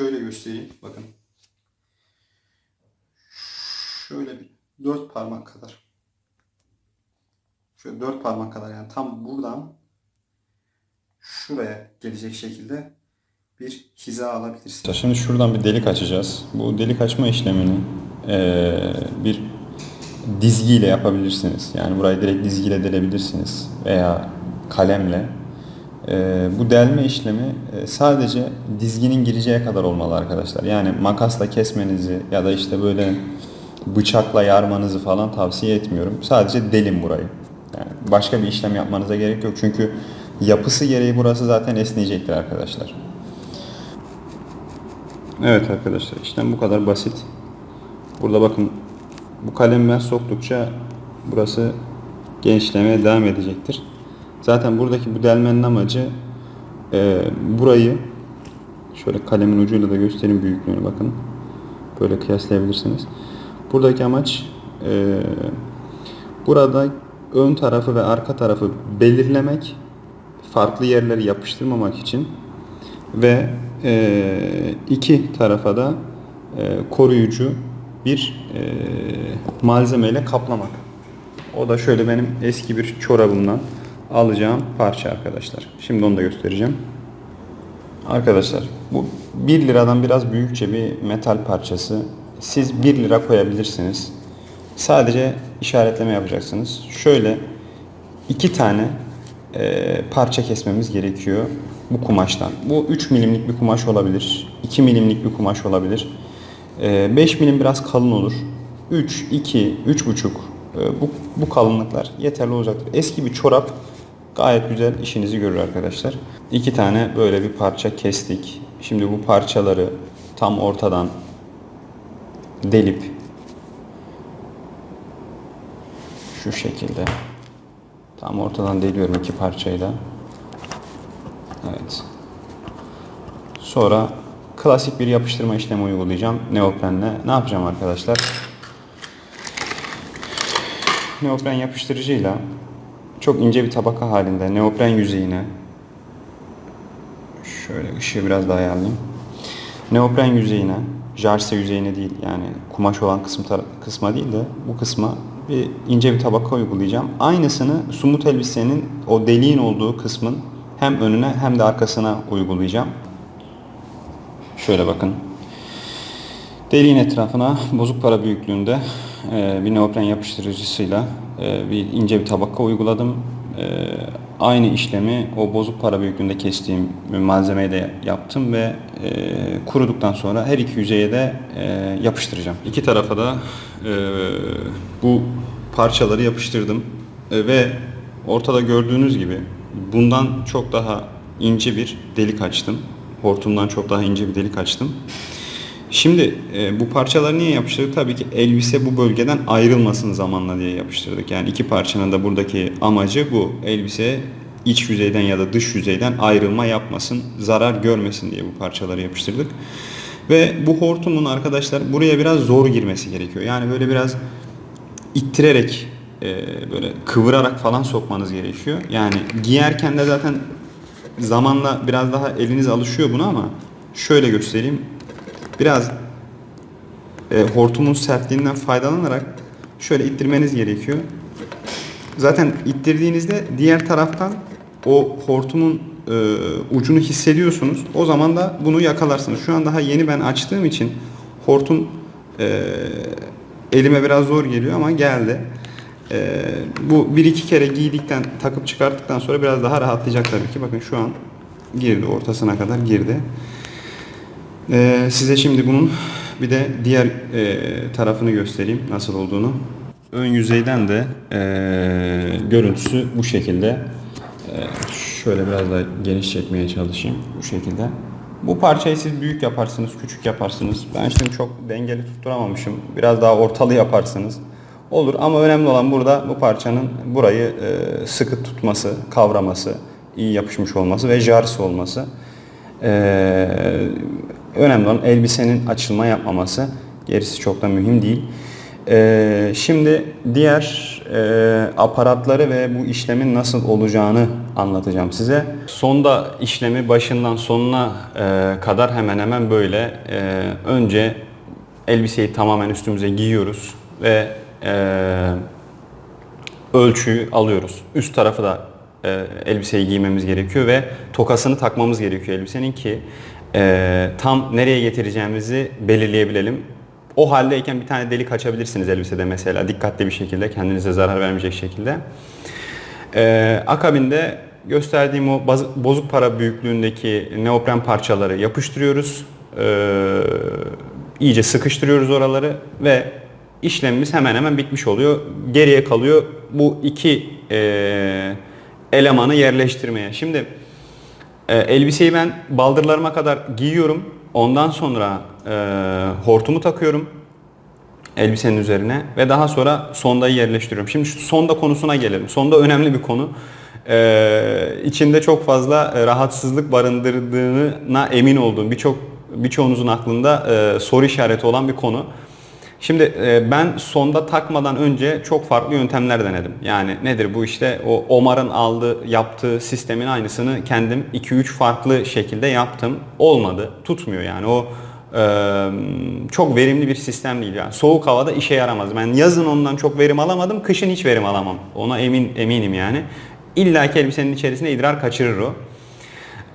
şöyle göstereyim. Bakın. Şöyle bir dört parmak kadar. Şöyle dört parmak kadar yani tam buradan şuraya gelecek şekilde bir hiza alabilirsiniz. Şimdi şuradan bir delik açacağız. Bu delik açma işlemini eee, bir dizgiyle yapabilirsiniz. Yani burayı direkt dizgiyle delebilirsiniz veya kalemle. Eee, bu delme işlemi e, sadece dizginin gireceği kadar olmalı arkadaşlar. Yani makasla kesmenizi ya da işte böyle bıçakla yarmanızı falan tavsiye etmiyorum. Sadece delin burayı. Yani başka bir işlem yapmanıza gerek yok. Çünkü yapısı gereği burası zaten esneyecektir arkadaşlar. Evet arkadaşlar işlem bu kadar basit. Burada bakın bu kalemi ben soktukça burası genişlemeye devam edecektir. Zaten buradaki bu delmenin amacı e, burayı şöyle kalemin ucuyla da göstereyim büyüklüğünü bakın. Böyle kıyaslayabilirsiniz. Buradaki amaç e, burada ön tarafı ve arka tarafı belirlemek, farklı yerleri yapıştırmamak için ve e, iki tarafa da e, koruyucu bir e, malzemeyle kaplamak. O da şöyle benim eski bir çorabımdan alacağım parça arkadaşlar. Şimdi onu da göstereceğim. Arkadaşlar bu 1 liradan biraz büyükçe bir metal parçası. Siz 1 lira koyabilirsiniz. Sadece işaretleme yapacaksınız. Şöyle iki tane e, parça kesmemiz gerekiyor bu kumaştan. Bu 3 milimlik bir kumaş olabilir. 2 milimlik bir kumaş olabilir. E, 5 milim biraz kalın olur. 3, 2, 3,5 e, bu, bu kalınlıklar yeterli olacaktır. Eski bir çorap gayet güzel işinizi görür arkadaşlar. İki tane böyle bir parça kestik. Şimdi bu parçaları tam ortadan delip şu şekilde tam ortadan deliyorum iki parçayı da. Evet. Sonra klasik bir yapıştırma işlemi uygulayacağım neoprenle. Ne yapacağım arkadaşlar? Neopren yapıştırıcıyla çok ince bir tabaka halinde neopren yüzeyine şöyle ışığı biraz daha ayarlayayım. Neopren yüzeyine, jarse yüzeyine değil yani kumaş olan kısım kısma değil de bu kısma bir ince bir tabaka uygulayacağım. Aynısını sumut elbisenin o deliğin olduğu kısmın hem önüne hem de arkasına uygulayacağım. Şöyle bakın. Deliğin etrafına bozuk para büyüklüğünde e, bir neopren yapıştırıcısıyla e, bir ince bir tabaka uyguladım. E, aynı işlemi o bozuk para büyüklüğünde kestiğim malzemeyle de yaptım ve e, kuruduktan sonra her iki yüzeye de e, yapıştıracağım. İki tarafa da bu parçaları yapıştırdım ve ortada gördüğünüz gibi bundan çok daha ince bir delik açtım. Hortumdan çok daha ince bir delik açtım. Şimdi e, bu parçaları niye yapıştırdık? Tabii ki elbise bu bölgeden ayrılmasın zamanla diye yapıştırdık. Yani iki parçanın da buradaki amacı bu. Elbise iç yüzeyden ya da dış yüzeyden ayrılma yapmasın, zarar görmesin diye bu parçaları yapıştırdık. Ve bu hortumun arkadaşlar buraya biraz zor girmesi gerekiyor. Yani böyle biraz ittirerek e, böyle kıvırarak falan sokmanız gerekiyor. Yani giyerken de zaten zamanla biraz daha eliniz alışıyor buna ama şöyle göstereyim. Biraz e, hortumun sertliğinden faydalanarak şöyle ittirmeniz gerekiyor. Zaten ittirdiğinizde diğer taraftan o hortumun e, ucunu hissediyorsunuz. O zaman da bunu yakalarsınız. Şu an daha yeni ben açtığım için hortum e, elime biraz zor geliyor ama geldi. E, bu bir iki kere giydikten, takıp çıkarttıktan sonra biraz daha rahatlayacak tabii ki. Bakın şu an girdi, ortasına kadar girdi. Ee, size şimdi bunun bir de diğer e, tarafını göstereyim nasıl olduğunu. Ön yüzeyden de e, görüntüsü bu şekilde. E, şöyle biraz daha geniş çekmeye çalışayım bu şekilde. Bu parçayı siz büyük yaparsınız, küçük yaparsınız. Ben şimdi çok dengeli tutturamamışım. Biraz daha ortalı yaparsınız. Olur ama önemli olan burada bu parçanın burayı e, sıkı tutması, kavraması, iyi yapışmış olması ve jarsı olması. Ee, önemli olan elbisenin açılma yapmaması. Gerisi çok da mühim değil. Ee, şimdi diğer e, aparatları ve bu işlemin nasıl olacağını anlatacağım size. Sonda işlemi başından sonuna e, kadar hemen hemen böyle. E, önce elbiseyi tamamen üstümüze giyiyoruz ve e, ölçüyü alıyoruz. Üst tarafı da e, elbiseyi giymemiz gerekiyor ve tokasını takmamız gerekiyor elbisenin ki e, tam nereye getireceğimizi belirleyebilelim. O haldeyken bir tane delik açabilirsiniz elbisede mesela dikkatli bir şekilde kendinize zarar vermeyecek şekilde. E, akabinde gösterdiğim o bozuk para büyüklüğündeki neopren parçaları yapıştırıyoruz. E, iyice sıkıştırıyoruz oraları ve işlemimiz hemen hemen bitmiş oluyor. Geriye kalıyor bu iki e, elemanı yerleştirmeye. Şimdi e, elbiseyi ben baldırlarıma kadar giyiyorum. Ondan sonra e, hortumu takıyorum elbisenin üzerine ve daha sonra sondayı yerleştiriyorum. Şimdi şu sonda konusuna gelelim. Sonda önemli bir konu. Ee, içinde çok fazla e, rahatsızlık barındırdığına emin olduğum birçok birçoğunuzun aklında e, soru işareti olan bir konu. Şimdi e, ben sonda takmadan önce çok farklı yöntemler denedim. Yani nedir bu işte o Omar'ın aldığı yaptığı sistemin aynısını kendim 2-3 farklı şekilde yaptım. Olmadı. Tutmuyor yani o e, çok verimli bir sistem değil yani. Soğuk havada işe yaramaz. Ben yazın ondan çok verim alamadım, kışın hiç verim alamam. Ona emin eminim yani. İlla ki elbisenin içerisinde idrar kaçırır o.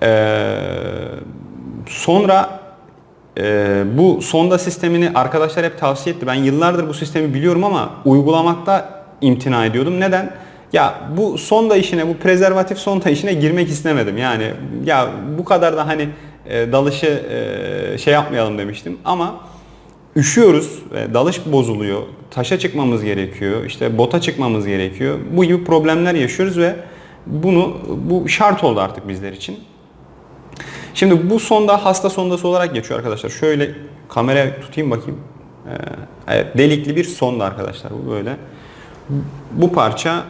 Ee, sonra e, bu sonda sistemini arkadaşlar hep tavsiye etti. Ben yıllardır bu sistemi biliyorum ama uygulamakta imtina ediyordum. Neden? Ya bu sonda işine, bu prezervatif sonda işine girmek istemedim. Yani ya bu kadar da hani e, dalışı e, şey yapmayalım demiştim. Ama üşüyoruz, ve dalış bozuluyor, taşa çıkmamız gerekiyor, işte bota çıkmamız gerekiyor. Bu gibi problemler yaşıyoruz ve bunu bu şart oldu artık bizler için. Şimdi bu sonda hasta sondası olarak geçiyor arkadaşlar. Şöyle kameraya tutayım bakayım. Ee, evet, delikli bir sonda arkadaşlar bu böyle. Bu parça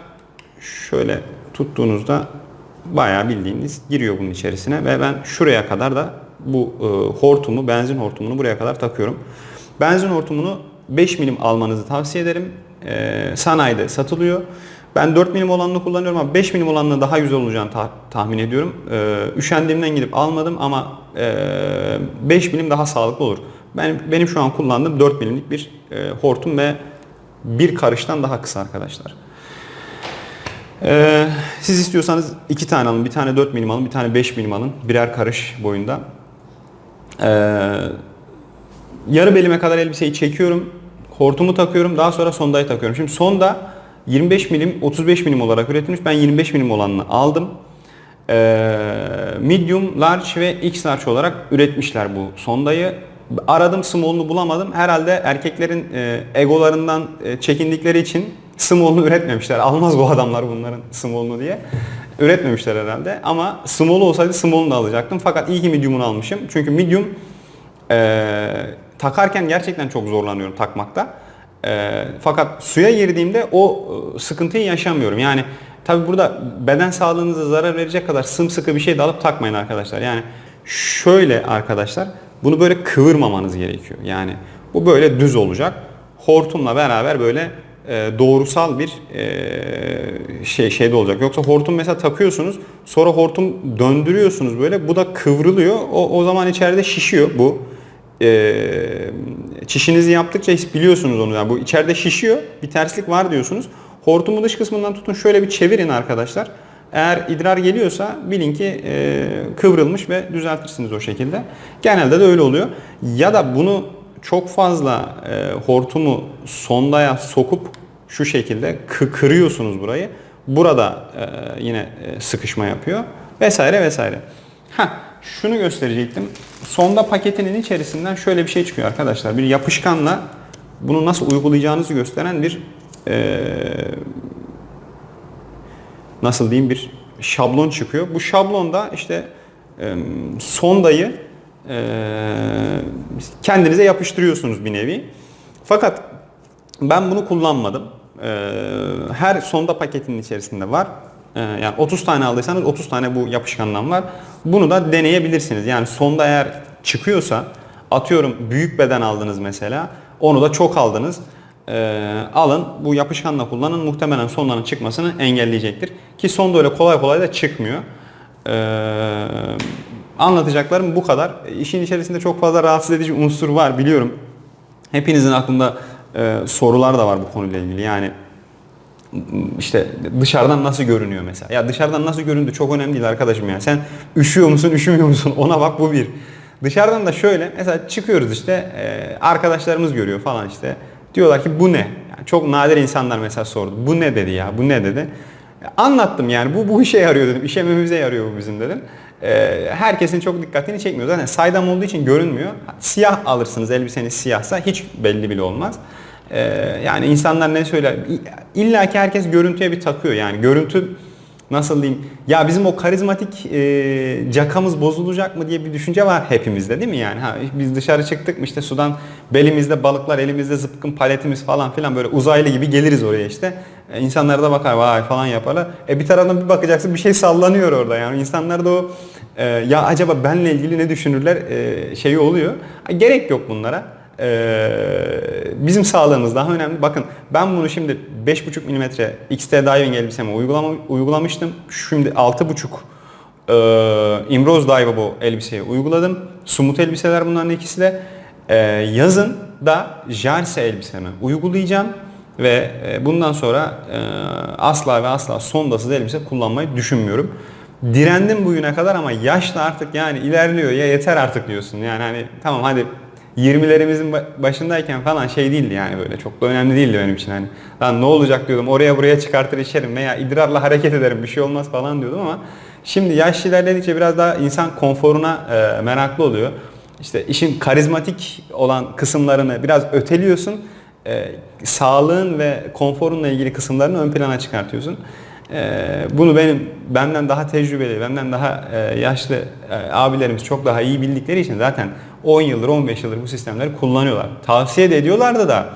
şöyle tuttuğunuzda bayağı bildiğiniz giriyor bunun içerisine ve ben şuraya kadar da bu e, hortumu, benzin hortumunu buraya kadar takıyorum. Benzin hortumunu 5 milim almanızı tavsiye ederim. E, sanayide satılıyor. Ben 4 milim olanını kullanıyorum ama 5 milim olanını daha güzel olacağını ta- tahmin ediyorum. E, üşendiğimden gidip almadım ama e, 5 milim daha sağlıklı olur. Ben benim şu an kullandığım 4 milimlik bir e, hortum ve bir karıştan daha kısa arkadaşlar. Ee, siz istiyorsanız iki tane alın. Bir tane 4 milim alın, bir tane 5 milim alın. Birer karış boyunda. Ee, yarı belime kadar elbiseyi çekiyorum. Hortumu takıyorum. Daha sonra sondayı takıyorum. Şimdi sonda 25 milim, 35 milim olarak üretilmiş. Ben 25 milim olanını aldım. Ee, medium, large ve X large olarak üretmişler bu sondayı. Aradım small'unu bulamadım. Herhalde erkeklerin e, egolarından e, çekindikleri için small'unu üretmemişler. Almaz bu adamlar bunların small'unu diye. Üretmemişler herhalde. Ama small olsaydı small'unu da alacaktım. Fakat iyi ki medium'unu almışım. Çünkü medium e, takarken gerçekten çok zorlanıyorum takmakta. E, fakat suya girdiğimde o e, sıkıntıyı yaşamıyorum. Yani tabi burada beden sağlığınıza zarar verecek kadar sımsıkı bir şey de alıp takmayın arkadaşlar. Yani şöyle arkadaşlar bunu böyle kıvırmamanız gerekiyor. Yani bu böyle düz olacak. Hortumla beraber böyle e, doğrusal bir e, şey şeyde olacak. Yoksa hortum mesela takıyorsunuz, sonra hortum döndürüyorsunuz böyle, bu da kıvrılıyor. O, o zaman içeride şişiyor bu. E, çişinizi yaptıkça biliyorsunuz onu. Yani bu içeride şişiyor, bir terslik var diyorsunuz. Hortumu dış kısmından tutun şöyle bir çevirin arkadaşlar. Eğer idrar geliyorsa bilin ki e, kıvrılmış ve düzeltirsiniz o şekilde. Genelde de öyle oluyor. Ya da bunu çok fazla e, hortumu sondaya sokup şu şekilde kı- kırıyorsunuz burayı. Burada e, yine e, sıkışma yapıyor vesaire vesaire. Ha şunu gösterecektim. Sonda paketinin içerisinden şöyle bir şey çıkıyor arkadaşlar. Bir yapışkanla bunu nasıl uygulayacağınızı gösteren bir e, nasıl diyeyim bir şablon çıkıyor. Bu şablonda işte e, sondayı e, kendinize yapıştırıyorsunuz bir nevi. Fakat ben bunu kullanmadım. E, her sonda paketinin içerisinde var. E, yani 30 tane aldıysanız 30 tane bu yapışkandan var. Bunu da deneyebilirsiniz. Yani sonda eğer çıkıyorsa atıyorum büyük beden aldınız mesela. Onu da çok aldınız. Ee, alın bu yapışkanla kullanın muhtemelen sonların çıkmasını engelleyecektir. Ki son da öyle kolay kolay da çıkmıyor. Ee, anlatacaklarım bu kadar. İşin içerisinde çok fazla rahatsız edici unsur var biliyorum. Hepinizin aklında e, sorular da var bu konuyla ilgili. Yani işte dışarıdan nasıl görünüyor mesela. Ya dışarıdan nasıl göründü çok önemli değil arkadaşım ya. Sen üşüyor musun, üşümüyor musun? Ona bak bu bir. Dışarıdan da şöyle mesela çıkıyoruz işte e, arkadaşlarımız görüyor falan işte. Diyorlar ki bu ne? Yani çok nadir insanlar mesela sordu. Bu ne dedi ya? Bu ne dedi? Anlattım yani bu bu işe yarıyor dedim. İşememize yarıyor bu bizim dedim. E, herkesin çok dikkatini çekmiyor. Zaten saydam olduğu için görünmüyor. Siyah alırsınız elbiseniz siyahsa hiç belli bile olmaz. Ee, yani insanlar ne söyler? İlla ki herkes görüntüye bir takıyor yani. Görüntü nasıl diyeyim? Ya bizim o karizmatik e, cakamız bozulacak mı diye bir düşünce var hepimizde değil mi yani? Ha, biz dışarı çıktık mı işte sudan belimizde balıklar, elimizde zıpkın paletimiz falan filan böyle uzaylı gibi geliriz oraya işte. E, insanlar da bakar vay falan yaparlar. E bir taraftan bir bakacaksın bir şey sallanıyor orada yani. İnsanlar da o e, ya acaba benle ilgili ne düşünürler e, şeyi oluyor. Ha, gerek yok bunlara. Ee, bizim sağlığımız daha önemli. Bakın ben bunu şimdi 5.5 mm XT diving elbiseme uygulama, uygulamıştım. Şimdi 6.5 e, Imrose Dive bu elbiseyi uyguladım. Sumut elbiseler bunların ikisi de. Ee, yazın da Jarse elbisemi uygulayacağım. Ve e, bundan sonra e, asla ve asla sondasız elbise kullanmayı düşünmüyorum. Direndim bugüne kadar ama yaş da artık yani ilerliyor ya yeter artık diyorsun. Yani hani tamam hadi 20'lerimizin ba- başındayken falan şey değildi yani böyle çok da önemli değildi benim için hani. Lan ne olacak diyordum oraya buraya çıkartır içerim veya idrarla hareket ederim bir şey olmaz falan diyordum ama şimdi yaş ilerledikçe biraz daha insan konforuna e, meraklı oluyor. İşte işin karizmatik olan kısımlarını biraz öteliyorsun. E, sağlığın ve konforunla ilgili kısımlarını ön plana çıkartıyorsun. E, bunu benim benden daha tecrübeli, benden daha e, yaşlı e, abilerimiz çok daha iyi bildikleri için zaten 10 yıldır 15 yıldır bu sistemleri kullanıyorlar. Tavsiye de ediyorlardı da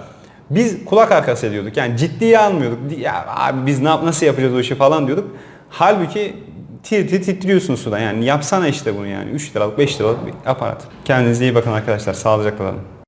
biz kulak arkası ediyorduk. Yani ciddiye almıyorduk. Ya abi biz ne yap nasıl yapacağız o işi falan diyorduk. Halbuki tir tir titriyorsun suda. Yani yapsana işte bunu yani. 3 liralık 5 liralık bir aparat. Kendinize iyi bakın arkadaşlar. Sağlıcakla kalın.